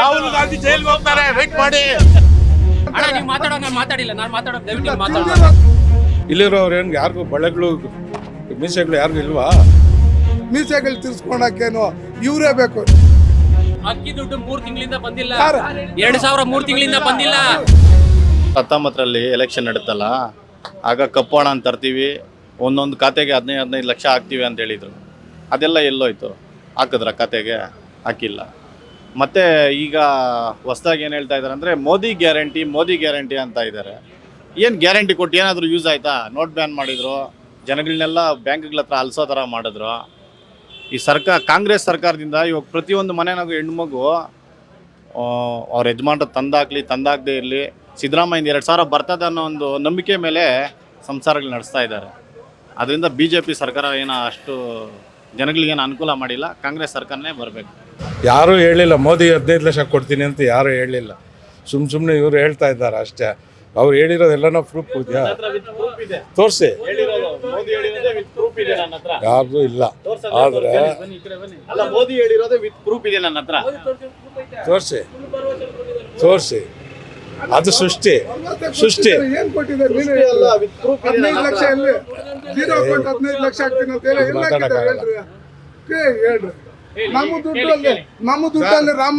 ರಾಹುಲ್ ಗಾಂಧಿ ಜೈಲ್ಗೆ ಹೋಗ್ತಾರೆ. ವೇಟ್ ಮಾಡಿ. ಅಣ್ಣ ನೀವು ಮಾತಾಡೋ ನಾನು ಮಾತಾಡಿಲ್ಲ. ನಾನು ದಯವಿಟ್ಟು ಮಾತಾಡೋ. ಇಲ್ಲಿರೋರು ಏನು ಯಾರಿಗೂ ಬಳೆಗಳು ಮೀಸೆಗಳು ಯಾರಿಗೂ ಇಲ್ವಾ? ಮೀಸೆಗಳು ತಿರ್ಸ್ಕೊಳಕ್ಕೇನು? ಇವರೇ ಬೇಕು. ಅಕ್ಕಿ ದುಡ್ಡು ಮೂರು ತಿಂಗಳಿಂದ ಬಂದಿಲ್ಲ. ಯಾರು? ಎರಡ್ ಸಾವಿರ ಮೂರು ತಿಂಗಳಿಂದ ಬಂದಿಲ್ಲ. ಹತ್ತೊಂಬತ್ತರಲ್ಲಿ ಎಲೆಕ್ಷನ್ ನಡೀತಲ್ಲ ಆಗ ಕಪ್ಪು ಹಣ ಅಂತ ತರ್ತೀವಿ. ಒಂದೊಂದು ಖಾತೆಗೆ ಹದಿನೈದು ಹದಿನೈದು ಲಕ್ಷ ಹಾಕ್ತೀವಿ ಅಂತ ಹೇಳಿದರು. ಅದೆಲ್ಲ ಎಲ್ಲೋಯ್ತು. ಹಾಕಿದ್ರ ಖಾತೆಗೆ? ಹಾಕಿಲ್ಲ. ಮತ್ತು ಈಗ ಹೊಸ್ದಾಗಿ ಏನು ಹೇಳ್ತಾ ಇದ್ದಾರೆ ಅಂದರೆ ಮೋದಿ ಗ್ಯಾರಂಟಿ ಮೋದಿ ಗ್ಯಾರಂಟಿ ಅಂತ ಇದ್ದಾರೆ ಏನು ಗ್ಯಾರಂಟಿ ಕೊಟ್ಟು ಏನಾದರೂ ಯೂಸ್ ಆಯಿತಾ? ನೋಟ್ ಬ್ಯಾನ್ ಮಾಡಿದ್ರು. ಜನಗಳನ್ನೆಲ್ಲ ಬ್ಯಾಂಕ್ಗಳ ಹತ್ರ ಅಲ್ಸೋ ಥರ ಮಾಡಿದ್ರು. ಈ ಸರ್ಕಾರ ಕಾಂಗ್ರೆಸ್ ಸರ್ಕಾರದಿಂದ ಇವಾಗ ಪ್ರತಿಯೊಂದು ಮನೆನಾಗೂ ಹೆಣ್ಣು ಮಗು ಅವ್ರ ಯಜಮಾನ್ರು ತಂದಾಗಲಿ, ತಂದಾಗದೇ ಇರಲಿ ಸಿದ್ದರಾಮಯ್ಯ ಎರಡು ಸಾವಿರ ಬರ್ತದೆ ಅನ್ನೋ ಒಂದು ನಂಬಿಕೆ ಮೇಲೆ ಸಂಸಾರಗಳು ನಡೆಸ್ತಾ ಇದ್ದಾರೆ ಅದರಿಂದ ಬಿ ಸರ್ಕಾರ ಏನೋ ಅಷ್ಟು ಜನಗಳಿಗೇನು ಅನುಕೂಲ ಮಾಡಿಲ್ಲ ಕಾಂಗ್ರೆಸ್ ಸರ್ಕಾರನೇ ಬರಬೇಕು. ಯಾರೂ ಹೇಳಿಲ್ಲ ಮೋದಿ ಹದಿನೈದು ಲಕ್ಷ ಕೊಡ್ತೀನಿ ಅಂತ ಯಾರೂ ಹೇಳಿಲ್ಲ. ಸುಮ್ಮ ಸುಮ್ಮನೆ ಇವರು ಹೇಳ್ತಾ ಇದ್ದಾರೆ ಅಷ್ಟೇ. ಅವ್ರು ಹೇಳಿರೋದೆಲ್ಲನೂ ಪ್ರೂಫ್ ಇದೆಯಾ? ತೋರಿಸಿ. ಯಾರ್ದು ಇಲ್ಲ. ಆದರೆ ತೋರಿಸಿ. ತೋರಿಸಿ. ಅದು ಸೃಷ್ಟಿ ಸೃಷ್ಟಿ. ಏನ್ ಕೊಟ್ಟಿದ್ದಾರೆ ನೀನೇ ಹೇಳು. ಹದಿನೈದು ಲಕ್ಷ ಎಲ್ಲಿ? ಜೀರೋ ಅಕೌಂಟ್ ಹದಿನೈದು ಲಕ್ಷ ಹಾಕ್ತೀನಿ ಅಂತ ಹೇಳಿ ಎಲ್ಲ ಹೇಳ್ರಿ ಏ, ಹೇಳ್ರಿ. ನಮ್ಮ ದುಡ್ಡಲ್ಲಿ ನಮ್ಮ ದುಡ್ಡಲ್ಲಿ ರಾಮ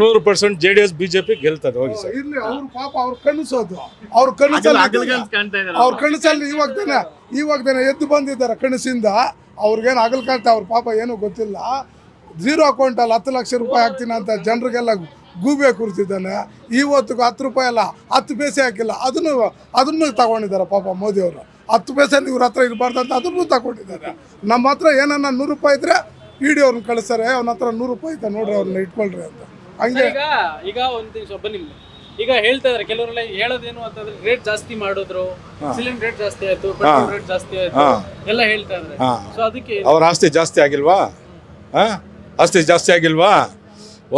ನೂರು percent J D S BJP ಗೆಲ್ತದೆ ಹೋಗಿ ಸರ್. ಇರ್ಲಿ ಅವ್ರ ಪಾಪ ಅವ್ರ ಕನಸೋದು ಅವ್ರ ಕನಸಲ್ಲಿ ಅವ್ರ. ಕನಸಲ್ಲಿ ಇವಾಗ ತಾನೆ ಇವಾಗ ತಾನೆ ಎದ್ದು ಬಂದಿದ್ದಾರೆ ಕನಸಿಂದ ಅವ್ರಿಗೇನು ಅಗಲ್ ಕಾಣ್ತಾ ಅವ್ರ ಪಾಪ ಏನೂ ಗೊತ್ತಿಲ್ಲ. ಝೀರೋ ಅಕೌಂಟಲ್ಲಿ ಹತ್ತು ಲಕ್ಷ ರೂಪಾಯಿ ಹಾಕ್ತೀನಿ ಅಂತ ಜನರಿಗೆಲ್ಲ ಗೂಬೆ ಕುರಿತಿದ್ದಾನೆ. ಇವತ್ತಿಗೂ ಹತ್ತು ರೂಪಾಯಿ ಅಲ್ಲ ಹತ್ತು ಪೈಸೆ ಹಾಕಿಲ್ಲ. ಅದನ್ನು ಅದನ್ನು ತಗೊಂಡಿದ್ದಾರೆ ಪಾಪ ಮೋದಿಯವರು. ಹತ್ತು ಪೈಸೆ ಇವ್ರ ಹತ್ರ ಇರಬಾರ್ದು ಅಂತ ಅದನ್ನು ತಗೊಂಡಿದ್ದಾರೆ. ನಮ್ಮ ಹತ್ರ ಏನನ್ನ ನೂರು ರೂಪಾಯಿ ಇದ್ರೆ ಇಡಿ ಅವ್ರನ್ನ ಕಳಿಸ್ತಾರೆ. ಅವನ ಹತ್ರ ನೂರು ರೂಪಾಯಿ ಐತೆ ನೋಡ್ರಿ ಅವ್ರನ್ನ ಇಟ್ಕೊಳ್ರಿ ಅಂತ. ಹಂಗೆ ಈಗ ಈಗ ಒಂದ್ ದಿವಸ ಬನ್ನಿ. ಈಗ ಹೇಳ್ತಾ ಇದಾರೆ ಕೆಲವರೆಲ್ಲ ಹೇಳೋದೇನು ಅಂತಂದ್ರೆ ರೇಟ್ ಜಾಸ್ತಿ ಮಾಡಿದ್ರು ಸಿಲಿಂಡರ್ ರೇಟ್ ಜಾಸ್ತಿ ಆಯ್ತು ಪೆಟ್ರೋಲ್ ರೇಟ್ ಜಾಸ್ತಿ ಆಯ್ತು ಎಲ್ಲ ಹೇಳ್ತಾ ಇದಾರೆ. ಹಾ. ಸೊ ಅದಕ್ಕೆ ಅವ್ರ ಆಸ್ತಿ ಜಾಸ್ತಿ ಆಗಿಲ್ವಾ? ಆ ಆಸ್ತಿ ಜಾಸ್ತಿ ಆಗಿಲ್ವಾ?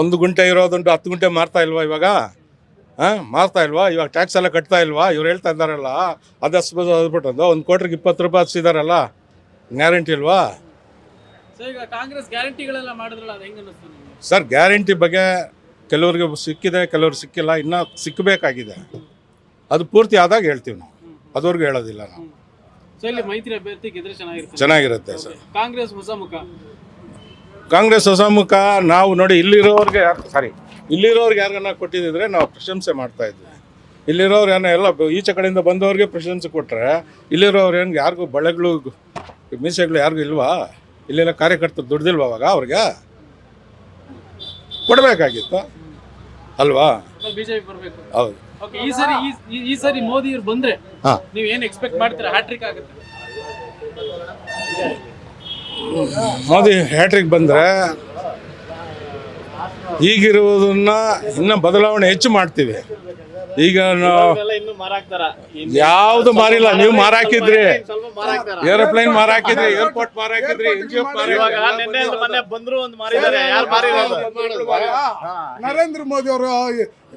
ಒಂದು ಗುಂಟೆ ಇರೋದುಂಟು ಹತ್ತು ಗುಂಟೆ ಮಾರ್ತಾ ಇಲ್ವಾ ಇವಾಗ? ಹಾಂ ಮಾರ್ತಾ ಇಲ್ವಾ? ಇವಾಗ ಟ್ಯಾಕ್ಸ್ ಎಲ್ಲ ಕಟ್ತಾ ಇಲ್ವಾ? ಇವ್ರು ಹೇಳ್ತಾ ಇದ್ದಾರಲ್ಲ ಅದು ಅದ್ಬಿಟ್ಟು ಒಂದು ಕೋಟ್ರಿಗೆ ಇಪ್ಪತ್ತು ರೂಪಾಯಿ ಹಚ್ಚಿದಾರಲ್ಲ ಗ್ಯಾರಂಟಿ ಇಲ್ವಾ? ಸರ್ ಗ್ಯಾರಂಟಿ ಬಗ್ಗೆ ಕೆಲವ್ರಿಗೆ ಸಿಕ್ಕಿದೆ ಕೆಲವ್ರಿಗೆ ಸಿಕ್ಕಿಲ್ಲ ಇನ್ನೂ ಸಿಕ್ಕಬೇಕಾಗಿದೆ ಅದು ಪೂರ್ತಿ ಆದಾಗ ಹೇಳ್ತೀವಿ ನಾವು. ಅದುವರೆಗೂ ಹೇಳೋದಿಲ್ಲ ನಾವು. ಚೆನ್ನಾಗಿರುತ್ತೆ. ಸರ್ ಕಾಂಗ್ರೆಸ್ ಹೊಸ ಮುಖ. ಕಾಂಗ್ರೆಸ್ ಹೊಸಮುಖ ನಾವು ನೋಡಿ ಇಲ್ಲಿರೋರಿಗೆ ಸಾರಿ ಇಲ್ಲಿರೋರಿಗೆ ಯಾರಿಗನ್ನ ಕೊಟ್ಟಿದ್ದಿದ್ರೆ ನಾವು ಪ್ರಶಂಸೆ ಮಾಡ್ತಾ ಇದ್ವಿ. ಇಲ್ಲಿರೋರು ಏನೋ ಎಲ್ಲ ಈಚೆ ಕಡೆಯಿಂದ ಬಂದವ್ರಿಗೆ ಪ್ರಶಂಸೆ ಕೊಟ್ಟರೆ ಇಲ್ಲಿರೋರು ಏನು ಯಾರಿಗೂ ಬಳೆಗಳು ಮೀಸೆಗಳು ಯಾರಿಗೂ ಇಲ್ವಾ? ಇಲ್ಲೆಲ್ಲ ಕಾರ್ಯಕರ್ತರು ದುಡ್ದಿಲ್ವಾ ಅವಾಗ ಅವ್ರಿಗೆ? ಕೊಡಬೇಕಾಗಿತ್ತು. ಅಲ್ವಾ? ಬಿಜೆಪಿ ಬರ್ಬೇಕು. ಹೌದು. ಈ ಸರಿ ಈ- ಸಾರಿ ಮೋದಿ ಬಂದ್ರೆ ನೀವು ನೀವ್ ಏನ್ ಎಕ್ಸ್ಪೆಕ್ಟ್ ಮಾಡ್ತೀರಾ? ಹ್ಯಾಟ್ರಿಕ್ ಆಗುತ್ತೆ. ಮೋದಿ ಹ್ಯಾಟ್ರಿಕ್ ಬಂದರೆ ಈಗಿರುವುದನ್ನ ಇನ್ನೂ ಬದಲಾವಣೆ ಹೆಚ್ಚು ಮಾಡ್ತೀವಿ. ಈಗ ಯಾವ್ದು ಮಾರಿಲ್ಲ ನೀವು ಮಾರಾಕಿದ್ರಿ. ಏರೋಪ್ಲೇನ್ ಮಾರಾಕಿದ್ರಿ ಏರ್ಪೋರ್ಟ್ ಮಾರಾಕಿದ್ರಿ ಇವಾಗ ನಿನ್ನೆ ಮೊನ್ನೆ ಬಂದ್ರು ಒಂದು ಮಾರಿದ್ದಾರೆ. ಯಾರು ಮಾರಿರೋದು? ನರೇಂದ್ರ ಮೋದಿ ಅವರು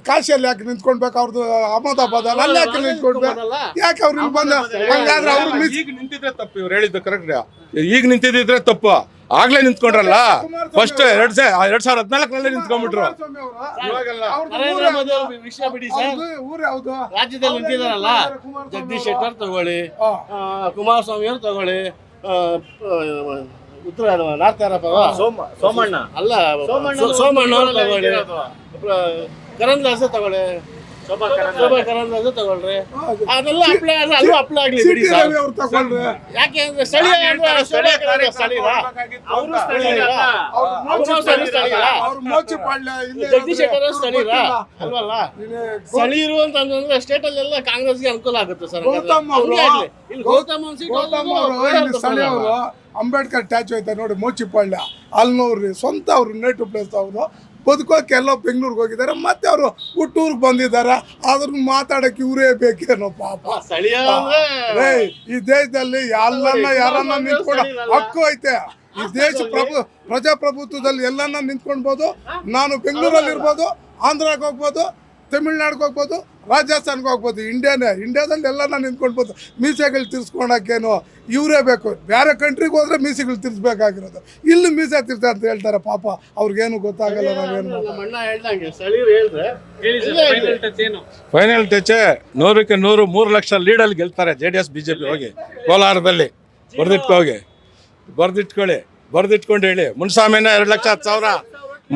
ಕಾಶಿಯಲ್ಲಿ ಯಾಕೆ ನಿಂತ್ಕೊಳ್ಬೇಕು? ಅವ್ರದ್ದು ಅಹಮದಾಬಾದ್ ಅಲ್ಲಿ ಯಾಕೆ ನಿಂತ್ಕೊಳ್ಬೇಕು? ಯಾಕೆ ಅವ್ರು ಬಂದ್ರೆ ಬಂದ? ಹಂಗಾದ್ರೆ ಅವ್ರು ಈಗ ನಿಂತಿದ್ರೆ ತಪ್ಪು ಇವ್ರು ಹೇಳಿದ್ದು ಕರೆಕ್ಟ್ ಈಗ ನಿಂತಿದ್ರೆ ತಪ್ಪು. ಆಗ್ಲೇ ನಿಂತ್ಕೊಂಡ್ರಲ್ಲ? ಫಸ್ಟ್ ಎರಡ್ ಎರಡ್ ಸಾವಿರದ ಹದಿನಾಲ್ಕರಲ್ಲೇ ನಿಂತ್ಕೊಂಡ್ಬಿಟ್ರು. ನರೇಂದ್ರ ಮೋದಿ ಅವ್ರ ವಿಷಯ ಬಿಡಿ ಸರ್. ರಾಜ್ಯದಲ್ಲಿ ನಿಂತಿದಾರಲ್ಲ? ಜಗದೀಶ್ ಶೆಟ್ಟರ್ ತಗೊಳ್ಳಿ ಕುಮಾರಸ್ವಾಮಿ ಅವ್ರು ತಗೊಳ್ಳಿ ಉತ್ತರ ಅವ? ಸೋಮಣ್ಣ. ಅಲ್ಲ ಸೋಮಣ್ಣ ಸೋಮಣ್ಣ ಅವ್ರು ತಗೊಳ್ಳಿ. ದಾಸ ತಗೊಳ್ಳಿ. ಶೋಭಾ ಕರಂದ್ಲಾಸೆ ತಗೊಳ್ರಿ ಅದೆಲ್ಲ ಅಪ್ಲೈ ಆದ್ರೆ ಅಲ್ಲೂ ಅಪ್ಲೈ ಆಗ್ಲಿ ಬಿಡಿ ಸಿಟಿ ಸರ್ ರವಿ ಅವ್ರು ತಗೊಂಡ್ರೆ ಯಾಕೆ ಅಂದ್ರೆ ಸ್ಥಳೀಯ ಅಂದ್ರೆ ಅವರು ಸ್ಥಳೀಯರಾ? ಅವ್ರು ಅವ್ರು ಸ್ಥಳೀಯರಾ? ಅವ್ರು ಮೋಚಿಪಾಳ್ಯ ಹಿಂದೆ ಜಗದೀಶ್ ಶೆಟ್ಟರ್ ಅವ್ರು ಇವ್ರು ಸ್ಥಳೀಯರಾ? ಗೊತ್ತಿಲ್ಲ. ಅಲ್ವಲ್ಲ ಇಲ್ಲಿ ಸ್ಥಳೀಯರು ಅಂತ ಅಂತಂದ್ರೆ ಸ್ಟೇಟ್ ಅಲ್ಲೆಲ್ಲ ಕಾಂಗ್ರೆಸ್ಗೆ ಅನುಕೂಲ ಆಗುತ್ತೆ ಸರ್ ಹಂಗಾದ್ರೆ. ಗೌತಮ್ ಅವರು ಹಂಗೆ ಆಗ್ಲಿ. ಇಲ್ಲಿ ಗೌತಮ್ ಅವ್ರ ಸೀಟ್ ಗೌತಮ್ ಅವರು ಇಲ್ಲಿ ಸ್ಥಳೀಯವರು ಅಂಬೇಡ್ಕರ್ ಸ್ಟ್ಯಾಚು ಐತೆ ನೋಡಿ ಮೋಚಿಪಾಳ್ಯ ಅಲ್ಲಿನವ್ರಿ ಸ್ವಂತ ಅವರು ನೇಟಿವ್ ಪ್ಲೇಸ್ ಅವರು. ಬದುಕೋಕೆ ಎಲ್ಲ ಬೆಂಗಳೂರಿಗೆ ಹೋಗಿದ್ದಾರೆ ಮತ್ತೆ ಅವರು ಹುಟ್ಟೂರಿಗೆ ಬಂದಿದ್ದಾರೆ. ಅದ್ರ ಮಾತಾಡಕ್ಕೆ ಇವರೇ ಬೇಕೇನೋ ಪಾಪ. ರೇ ಈ ದೇಶದಲ್ಲಿ ಎಲ್ಲನ್ನ ಯಾರನ್ನ ನಿಂತ್ಕೊಂಡು ಹಕ್ಕು ಐತೆ. ಈ ದೇಶ ಪ್ರಭು ಪ್ರಜಾಪ್ರಭುತ್ವದಲ್ಲಿ ಎಲ್ಲನ್ನ ನಿಂತ್ಕೊಳ್ಬೋದು. ನಾನು ಬೆಂಗಳೂರಲ್ಲಿ ಇರ್ಬೋದು ಆಂಧ್ರಕ್ಕೆ ಹೋಗ್ಬೋದು ತಮಿಳ್ನಾಡಿಗೆ ಹೋಗ್ಬೋದು ರಾಜಸ್ಥಾನ್ಗೆ ಹೋಗ್ಬೋದು ಇಂಡಿಯಾನೇ. ಇಂಡಿಯಾದಲ್ಲಿ ಎಲ್ಲ ನಾನು ನಿಂತ್ಕೊಳ್ಬೋದು. ಮೀಸೆಗಳು ತಿರ್ಸ್ಕೊಳಕ್ಕೇನು? ಇವರೇ ಬೇಕು. ಬೇರೆ ಕಂಟ್ರಿಗೆ ಹೋದರೆ ಮೀಸೆಗಳು ತಿರ್ಸ್ಬೇಕಾಗಿರೋದು. ಇಲ್ಲಿ ಮೀಸೆ ತಿರ್ಸ ಅಂತ ಹೇಳ್ತಾರೆ ಪಾಪ. ಅವ್ರಿಗೇನು ಗೊತ್ತಾಗಲ್ಲ ನಾವೇನು. ಫೈನಲ್ ಟಚ್ ಏನು? ಫೈನಲ್ ಟಚ್ ನೂರಕ್ಕೆ ನೂರು ಮೂರು ಲಕ್ಷ ಲೀಡಲ್ಲಿ ಗೆಲ್ತಾರೆ J D S B J P ಹೋಗಿ. ಕೋಲಾರದಲ್ಲಿ. ಬರ್ದಿಟ್ಕೊ ಹೋಗಿ ಬರ್ದಿಟ್ಕೊಳ್ಳಿ. ಬರ್ದಿಟ್ಕೊಂಡು ಹೇಳಿ. ಮುನ್ಸಾಮಿನ ಎರಡು ಲಕ್ಷ ಹತ್ತು ಸಾವಿರ.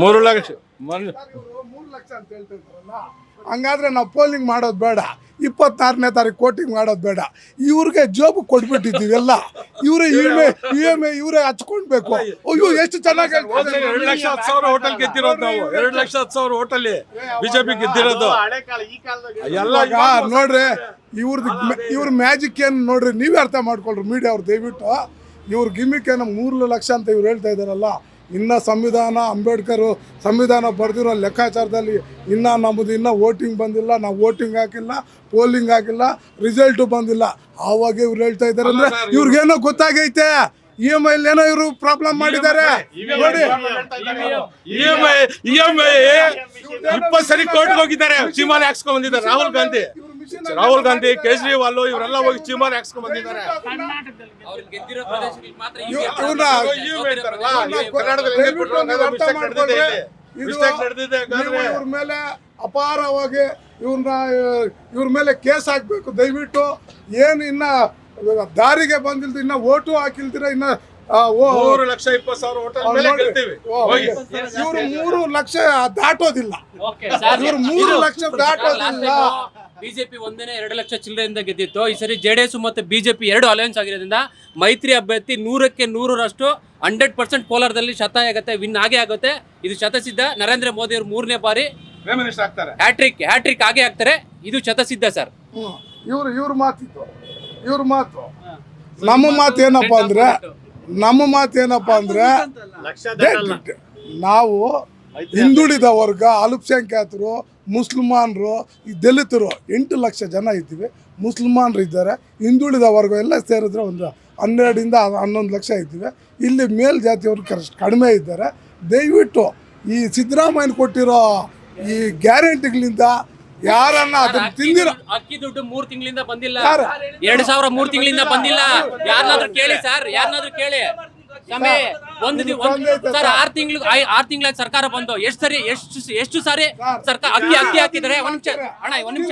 ಮೂರು ಲಕ್ಷ. ಮನ್ ಮೂರು ಲಕ್ಷ ಅಂತ ಹೇಳ್ತಿರ್ತಾರಲ್ಲ. ಹಂಗಾದ್ರೆ ನಾವು ಪೋಲಿಂಗ್ ಮಾಡೋದು ಬೇಡ. ಇಪ್ಪತ್ತಾರನೇ ತಾರೀಕು ಕೋಟಿಂಗ್ ಮಾಡೋದು ಬೇಡ. ಇವ್ರಿಗೆ ಜೋಬ್ ಕೊಟ್ಬಿಟ್ಟಿದ್ದೀವಿ ಎಲ್ಲ. ಇವರೇ E M E M I ಇವರೇ ಹಚ್ಕೊಳ್ಬೇಕು. ಅಯ್ಯೋ ಎಷ್ಟು ಚೆನ್ನಾಗಿ. ಎರಡು ಲಕ್ಷ ಹತ್ತು ಸಾವಿರ ಹೋಟೆಲ್ ಗೆದ್ದಿರೋದು ನಾವು. ಎರಡು ಲಕ್ಷ ಹತ್ತು ಸಾವಿರ ಹೋಟೆಲ್ ಬಿಜೆಪಿ ಗೆದ್ದಿರೋದು. ಎಲ್ಲ ನೋಡ್ರಿ ಇವ್ರದ್ದು ಇವ್ರ ಮ್ಯಾಜಿಕ್ ಏನು ನೋಡ್ರಿ ನೀವೇ ಅರ್ಥ ಮಾಡ್ಕೊಳ್ರಿ ಮೀಡಿಯಾ ಅವ್ರು ದಯವಿಟ್ಟು. ಇವ್ರ ಗಿಮಿಕ್ ಏನೋ ಮೂರು ಲಕ್ಷ ಅಂತ ಇವ್ರು ಹೇಳ್ತಾ ಇದ್ದಾರಲ್ಲ. ಇನ್ನು ಸಂವಿಧಾನ ಅಂಬೇಡ್ಕರ್ ಸಂವಿಧಾನ ಬರೆದಿರೋ ಲೆಕ್ಕಾಚಾರದಲ್ಲಿ ಇನ್ನ ನಮ್ಮದು ಇನ್ನೂ ವೋಟಿಂಗ್ ಬಂದಿಲ್ಲ ನಾವು ವೋಟಿಂಗ್ ಹಾಕಿಲ್ಲ ಪೋಲಿಂಗ್ ಹಾಕಿಲ್ಲ ರಿಸಲ್ಟು ಬಂದಿಲ್ಲ. ಆವಾಗ ಇವ್ರು ಹೇಳ್ತಾ ಇದ್ದಾರೆ ಅಂದ್ರೆ ಇವ್ರಿಗೇನೋ ಗೊತ್ತಾಗೈತೆ. ಇ ಎಂ ಐ ಏನೋ ಇವರು ಪ್ರಾಬ್ಲಮ್ ಮಾಡಿದ್ದಾರೆ. ನೋಡಿ. E M I E M I ಇಪ್ಪತ್ತು ಸರಿ ಕೋರ್ಟ್ಗೆ ಹೋಗಿದ್ದಾರೆ. ಸಿಮಾಲ್ ಹಾಕ್ಸ್ಕೊಂಡ್ ಬಂದಿದ್ದಾರೆ. ರಾಹುಲ್ ಗಾಂಧಿ. ರಾಹುಲ್ ಗಾಂಧಿ ಕೇಜ್ರಿವಾಲ್ ಇವರೆಲ್ಲ ಹೋಗಿ ಚೀಮಾರ್ ಹಾಕ್ಸ್ಕೊಂಡ್ ಬಂದಿದ್ದಾರೆ. ಅವ್ರು ಗೆದ್ದಿರೋ ಪ್ರದೇಶಗಳಿಗೆ ಮಾತ್ರ ಇವ್- ಇವ್ರು ಮೇಲೆ ಅಪಾರವಾಗಿ ಇವ್ರನ್ನ ಇವ್ರ ಮೇಲೆ ಕೇಸ್ ಹಾಕ್ಬೇಕು. ದಯವಿಟ್ಟು ಏನು ಇನ್ನ ದಾರಿಗೆ ಬಂದಿಲ್ದು ಇನ್ನ ಓಟು ಹಾಕಿಲ್ದಿರ ಇನ್ನ ಮೂರು ಲಕ್ಷ ಇಪ್ಪತ್ತು ಸಾವಿರ ಇವ್ರು ಮೂರು ಲಕ್ಷ ದಾಟೋದಿಲ್ಲ. ಓಕೆ ಇವ್ರು ಮೂರು ಲಕ್ಷ ದಾಟೋದಿಲ್ಲ. ಬಿಜೆಪಿ ಒಂದೇನೆ ಎರಡು ಲಕ್ಷ ಚಿಲ್ಲರೆಯಿಂದ ಗೆದ್ದಿತ್ತು. ಈ ಸರಿ ಜೆಡಿಎಸ್ ಮತ್ತು ಬಿಜೆಪಿ ಎರಡು ಅಲಯನ್ಸ್ ಆಗಿರೋದ್ರಿಂದ ಮೈತ್ರಿ ಅಭ್ಯರ್ಥಿ ನೂರಕ್ಕೆ ನೂರರಷ್ಟು ಹಂಡ್ರೆಡ್ ಪರ್ಸೆಂಟ್ ಕೋಲಾರದಲ್ಲಿ ಶತ ಆಗುತ್ತೆ ವಿನ್ ಆಗೇ ಆಗುತ್ತೆ. ಇದು ಶತಸಿದ್ಧ. ನರೇಂದ್ರ ಮೋದಿ ಅವರು ಮೂರನೇ ಬಾರಿ ಆಗ್ತಾರೆ. ಹ್ಯಾಟ್ರಿಕ್ ಹ್ಯಾಟ್ರಿಕ್ ಆಗೇ ಆಗ್ತಾರೆ. ಇದು ಶತಸಿದ್ಧ ಸರ್ ಹ್ಮ್. ಇವ್ರು ಇವ್ರ ಮಾತಿತ್ತು. ಇವ್ರ ಮಾತು. ನಮ್ಮ ಮಾತು ಏನಪ್ಪಾ ಅಂದ್ರೆ ನಮ್ಮ ಮಾತು ಏನಪ್ಪ ಅಂದ್ರೆ ನಾವು ಹಿಂದುಳಿದ ವರ್ಗ ಅಲ್ಪಸಂಖ್ಯಾತರು ಮುಸ್ಲ್ಮಾನ್ರು ಈ ದಲಿತರು ಎಂಟು ಲಕ್ಷ ಜನ ಇದ್ದೀವಿ. ಮುಸ್ಲಿಮಾನ್ರು ಇದ್ದಾರೆ. ಹಿಂದುಳಿದ ವರ್ಗ ಎಲ್ಲ ಸೇರಿದ್ರೆ ಒಂದು ಹನ್ನೆರಡರಿಂದ ಹನ್ನೊಂದು ಲಕ್ಷ ಇದ್ದೀವಿ. ಇಲ್ಲಿ ಮೇಲ್ಜಾತಿಯವರು ಕರೆಕ್ಟ್ ಕಡಿಮೆ ಇದ್ದಾರೆ. ದಯವಿಟ್ಟು ಈ ಸಿದ್ದರಾಮಯ್ಯ ಕೊಟ್ಟಿರೋ ಈ ಗ್ಯಾರಂಟಿಗಳಿಂದ ಯಾರನ್ನ ಅದನ್ನ ತಿಂದಿರೋ ಅಕ್ಕಿ ದುಡ್ಡು ಮೂರ್ ತಿಂಗಳಿಂದ ಬಂದಿಲ್ಲ. ಎರಡ್ ಎರಡು ಸಾವಿರ ಮೂರ್ ತಿಂಗಳಿಂದ ಬಂದಿಲ್ಲ. ಯಾರನ್ನಾದ್ರೂ ಕೇಳಿ ಸರ್ ಯಾರನ್ನಾದ್ರೂ ಕೇಳಿ. ಒಂದು ಸರ್ ಆರ್ ತಿಂಗಳು ಆರ್ ತಿಂಗಳ ಸರ್ಕಾರ ಬಂದು ಎಷ್ಟು ಸರಿ ಎಷ್ಟು ಎಷ್ಟು ಸಾರಿ ಸರ್ಕಾರ ಅಕ್ಕಿ ಅಕ್ಕಿ ಹಾಕಿದ್ರೆ ಒಂದ್ ನಿಮಿಷ ಅಣ್ಣ ಒಂದ್ ನಿಮಿಷ.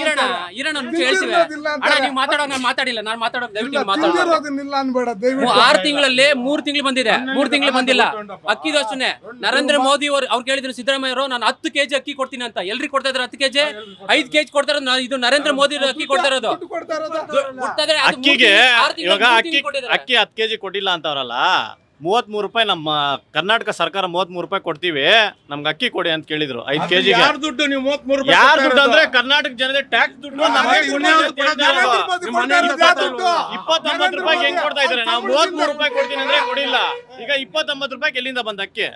ಈರಣ್ಣ ಈರಣ್ಣ ಒಂದ್ ನಿಮಿಷ ಹೇಳ್ತೀವಿ ಅಣ್ಣ. ನೀವು ಮಾತಾಡೋ ನಾನು ಮಾತಾಡಿಲ್ಲ. ನಾನು ಮಾತಾಡೋ ದಯವಿಟ್ಟು ಮಾತಾಡೋದು ಮಾತಾಡೋ ಆರು ತಿಂಗಳಲ್ಲಿ ಮೂರ್ ತಿಂಗಳು ಬಂದಿದೆ. ಮೂರ್ ತಿಂಗಳು ಬಂದಿಲ್ಲ. ಅಕ್ಕಿ ದೋಸ್ತನೆ ನರೇಂದ್ರ ಮೋದಿ ಅವರು ಅವ್ರು ಕೇಳಿದ್ರು ಸಿದ್ದರಾಮಯ್ಯ ಅವರು ನಾನು ಹತ್ತು ಕೆಜಿ ಅಕ್ಕಿ ಕೊಡ್ತೀನಿ ಅಂತ. ಎಲ್ರಿಗೆ ಕೊಡ್ತಾ ಇದ್ರು ಹತ್ತು ಕೆಜಿ? ಐದು ಕೆಜಿ ಕೊಡ್ತಾ ಇರೋದು ಇದು ನರೇಂದ್ರ ಮೋದಿ ಅಕ್ಕಿ ಕೊಡ್ತಾ ಇರೋದು. ಅಕ್ಕಿಗೆ ಅಕ್ಕಿ ಹತ್ತು ಕೆಜಿ ಕೊಟ್ಟಿಲ್ಲ ಅಂತವ್ರಲ್ಲ ಮೂವತ್ಮೂರು ರೂಪಾಯಿ ನಮ್ಮ ಕರ್ನಾಟಕ ಸರ್ಕಾರ ಮೂವತ್ಮೂರು ರೂಪಾಯಿ ಕೊಡ್ತೀವಿ. ನಮ್ಗೆ ಅಕ್ಕಿ ಕೊಡಿ ಅಂತ ಕೇಳಿದ್ರು. ಐದು ಕೆಜಿ ಯಾರ ದುಡ್ಡು ನೀವು ಮೂವತ್ಮೂರು ರೂಪಾಯಿ ಯಾರ್ ದುಡ್ಡು ಅಂದ್ರೆ ಕರ್ನಾಟಕ ಜನತೆ ಟ್ಯಾಕ್ಸ್ ದುಡ್ಡು ನಮಗೆ ಇಪ್ಪತ್ತೊಂಬತ್ತು ರೂಪಾಯಿ ಹೆಂಗ್ ಕೊಡ್ತಾ ಇದ್ದಾರೆ? ನಾವು ಮೂವತ್ಮೂರು ರೂಪಾಯಿ ಕೊಡ್ತೀನಿ ಅಂದ್ರೆ ಕೊಡಿಲ್ಲ. ಈಗ ಇಪ್ಪತ್ತೊಂಬತ್ತು ರೂಪಾಯಿ ಎಲ್ಲಿಂದ ಬಂದ ಅಕ್ಕಿ?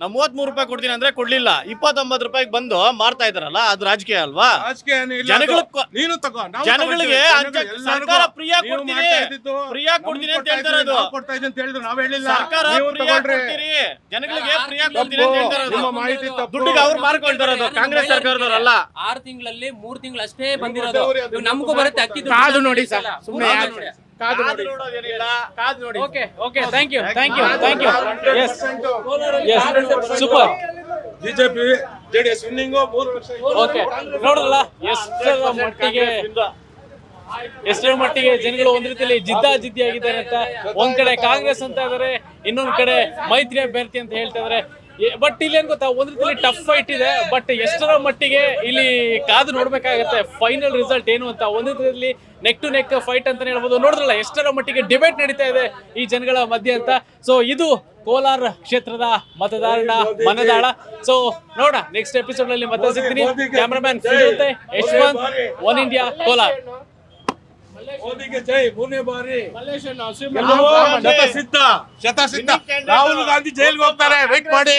ನಾವು ಮೂವತ್ಮೂರು ರೂಪಾಯಿ ಕೊಡ್ತೀನಿ ಅಂದ್ರೆ ಕೊಡ್ಲಿಲ್ಲ ಇಪ್ಪತ್ತೊಂಬತ್ತು ರೂಪಾಯಿಗೆ ಬಂದು ಮಾರ್ತಾ ಇದಾರಲ್ಲ ಅದು ರಾಜಕೀಯ ಅಲ್ವಾ ರಾಜಕೀಯ ಏನು ಇಲ್ಲ ಜನಗಳು ಅದು. ನೀನು ತಗೋ ನಾವು ಜನಗಳಿಗೆ ತಗೊಳ್ತೀವಿ. ಅಂಚೆ- ಜನಗಳು ಸರ್ಕಾರ ಪ್ರಿಯ ನೀವು ಕೊಡ್ತೀನಿ. ಮಾಡ್ತಾ ಇದ್ದಿದ್ದು, ಫ್ರೀಯಾಗಿ ನಮ್ಗೆ ಕೊಡ್ತೀನಿ ಅಂತ ಕೊಡ್ತಾ. ನಾವು ಅಂತ ಹೇಳಿದ್ರು ನಾವ್ ಹೇಳಿಲ್ಲ ಸರ್ಕಾರ ನೀವು ಫ್ರೀಯಾಗಿ ತಗೊಂಡ್ರೆ ಕೊಡ್ತೀರಿ ಜನಗಳಿಗೆ ಪ್ರಿಯ ಕೊಡ್ತೀನಿ ಅಂತ ಹೇಳ್ತಾ ಇರೋದು. ನಿಮ್ಮ ಮಾಹಿತಿ ತಪ್ಪು. ದುಡ್ಡಿಗೆ ಅವ್ರು ಮಾರ್ಕೊಳ್ತಾರ ಕಾಂಗ್ರೆಸ್ ಸರ್ಕಾರದವರಲ್ಲ ಆರ್ ತಿಂಗಳಲ್ಲಿ ಮೂರ್ ತಿಂಗಳು ಅಷ್ಟೇ ಬಂದಿರೋದು ನಮಗೂ ಬರುತ್ತೆ ಅಕ್ಕಿ ದುಡ್ಡು. ಕಾದು ನೋಡಿ ಸರ್, ಸುಮ್ಮನೆ ಯಾಕೆ? ಕಾದು ನೋಡಿ. ನೋಡೋದೇನಿಲ್ಲ. ಕಾದು ನೋಡಿ. Okay okay thank you thank you thank you S S super BJP JDS winning ಮೂರು ಲಕ್ಷ ಓಕೆ ನೋಡಲ್ಲ ಎಷ್ಟರ ಮಟ್ಟಿಗೆ ಎಷ್ಟರ ಮಟ್ಟಿಗೆ ಜನಗಳು ಒಂದ್ ರೀತಿಯಲ್ಲಿ ಜಿದ್ದಾ ಜಿದ್ದಿ ಆಗಿದ್ದಾರೆ ಅಂತ. ಒಂದ್ ಕಡೆ ಕಾಂಗ್ರೆಸ್ ಅಂತ ಇದಾರೆ ಇನ್ನೊಂದ್ ಕಡೆ ಮೈತ್ರಿ ಅಭ್ಯರ್ಥಿ ಅಂತ ಹೇಳ್ತಾ ಇದಾರೆ. ಬಟ್ ಇಲ್ಲಿ ಏನ್ ಗೊತ್ತಾ? ಒಂದ್ ರೀತಿಯಲ್ಲಿ ಟಫ್ ಫೈಟ್ ಇದೆ ಬಟ್ ಎಷ್ಟರ ಮಟ್ಟಿಗೆ ಇಲ್ಲಿ ಕಾದು ನೋಡ್ಬೇಕಾಗತ್ತೆ ಫೈನಲ್ ರಿಸಲ್ಟ್ ಏನು ಅಂತ. ಒಂದ್ ರೀತಿಯಲ್ಲಿ ನೆಕ್ ಟು ನೆಕ್ ಫೈಟ್ ಅಂತ ಹೇಳ್ಬೋದು. ನೋಡಿದ್ರಲ್ಲ ಎಷ್ಟರ ಮಟ್ಟಿಗೆ ಡಿಬೇಟ್ ನಡೀತಾ ಇದೆ ಈ ಜನಗಳ ಮಧ್ಯೆ ಅಂತ. ಸೊ ಇದು ಕೋಲಾರ ಕ್ಷೇತ್ರದ ಮತದಾರನ ಮನದಾಳ. ಸೊ ನೋಡ ನೆಕ್ಸ್ಟ್ ಎಪಿಸೋಡ್ನಲ್ಲಿ ಮತ್ತೆ ಸಿಗ್ತೀನಿ. Cameraman Yashwant One India Kolar ಮೋದಿಗೆ ಜೈ ಮೂರನೇ ಬಾರಿ. ಶತಸಿದ್ಧ ಶತ ರಾಹುಲ್ ಗಾಂಧಿ ಜೈಲ್ಗೆ ಹೋಗ್ತಾರೆ. ವೇಟ್ ಮಾಡಿ.